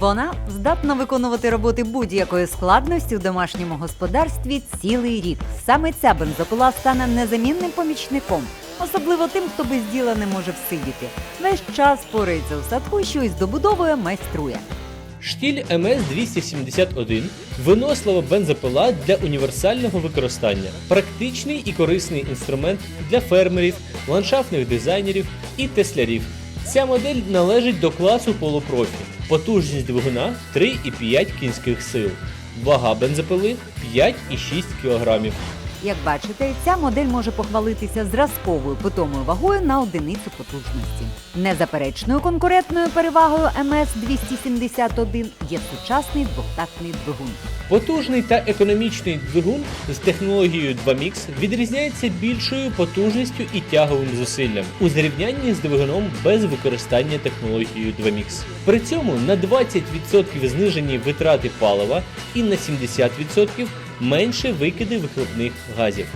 Вона здатна виконувати роботи будь-якої складності у домашньому господарстві цілий рік. Саме ця бензопила стане незамінним помічником, особливо тим, хто без діла не може всидіти. Весь час порається у садку, що із добудовою майструє. Штіль МС-271 винослива бензопила для універсального використання, практичний і корисний інструмент для фермерів, ландшафтних дизайнерів і теслярів. Ця модель належить до класу полупрофі. Потужність двигуна 3,5 кінських сил. Вага бензопили 5,6 кг. Як бачите, ця модель може похвалитися зразковою питомою вагою на одиницю потужності. Незаперечною конкурентною перевагою МС-271 є сучасний двохтактний двигун. Потужний та економічний двигун з технологією 2MIX відрізняється більшою потужністю і тяговим зусиллям у зрівнянні з двигуном без використання технологією 2MIX. При цьому на 20% знижені витрати палива і на 70% менше викиди вихлопних газів.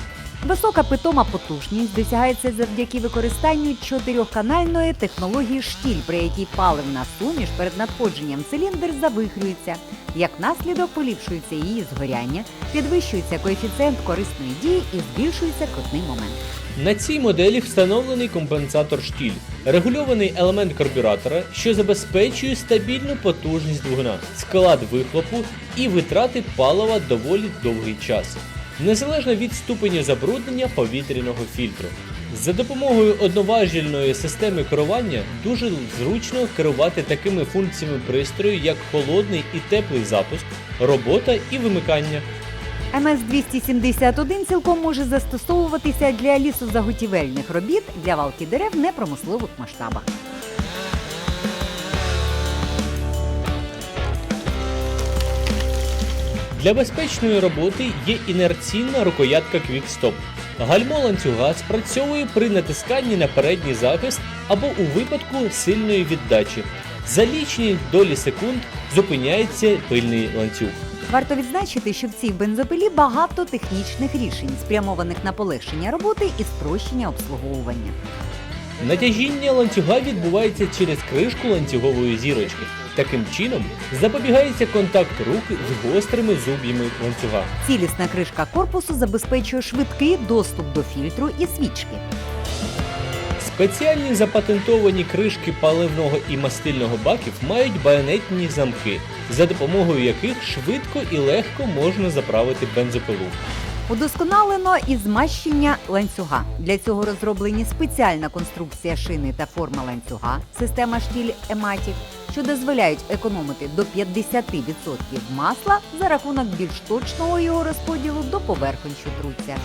Висока питома потужність досягається завдяки використанню чотирьохканальної технології штіль, при якій паливна суміш перед надходженням циліндр завихрюється. Як наслідок поліпшується її згоряння, підвищується коефіцієнт корисної дії і збільшується крутний момент. На цій моделі встановлений компенсатор штіль, регульований елемент карбюратора, що забезпечує стабільну потужність двигуна, склад вихлопу і витрати палива доволі довгий час, незалежно від ступеню забруднення повітряного фільтру. За допомогою одноважільної системи керування дуже зручно керувати такими функціями пристрою, як холодний і теплий запуск, робота і вимикання. МС-271 цілком може застосовуватися для лісозаготівельних робіт для валки дерев непромислових масштабах. Для безпечної роботи є інерційна рукоятка Quick-Stop. Гальмо ланцюга спрацьовує при натисканні на передній захист або у випадку сильної віддачі. За лічні долі секунд зупиняється пильний ланцюг. Варто відзначити, що в цій бензопилі багато технічних рішень, спрямованих на полегшення роботи і спрощення обслуговування. Натяжіння ланцюга відбувається через кришку ланцюгової зірочки. Таким чином запобігається контакт рук з гострими зуб'ями ланцюга. Цілісна кришка корпусу забезпечує швидкий доступ до фільтру і свічки. Спеціальні запатентовані кришки паливного і мастильного баків мають байонетні замки, за допомогою яких швидко і легко можна заправити бензопилу. Удосконалено і змащення ланцюга. Для цього розроблені спеціальна конструкція шини та форма ланцюга, система штіль ематік, що дозволяють економити до 50% масла за рахунок більш точного його розподілу до поверхонь, що труться.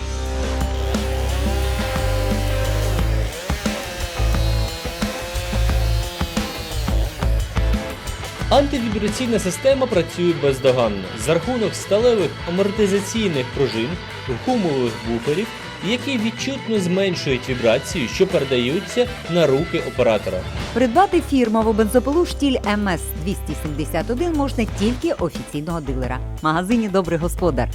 Антивібраційна система працює бездоганно за рахунок сталевих амортизаційних пружин, гумових буферів, які відчутно зменшують вібрацію, що передаються на руки оператора. Придбати фірмову бензопилу штіль МС 271 можна тільки офіційного дилера. Магазині Добрий господар.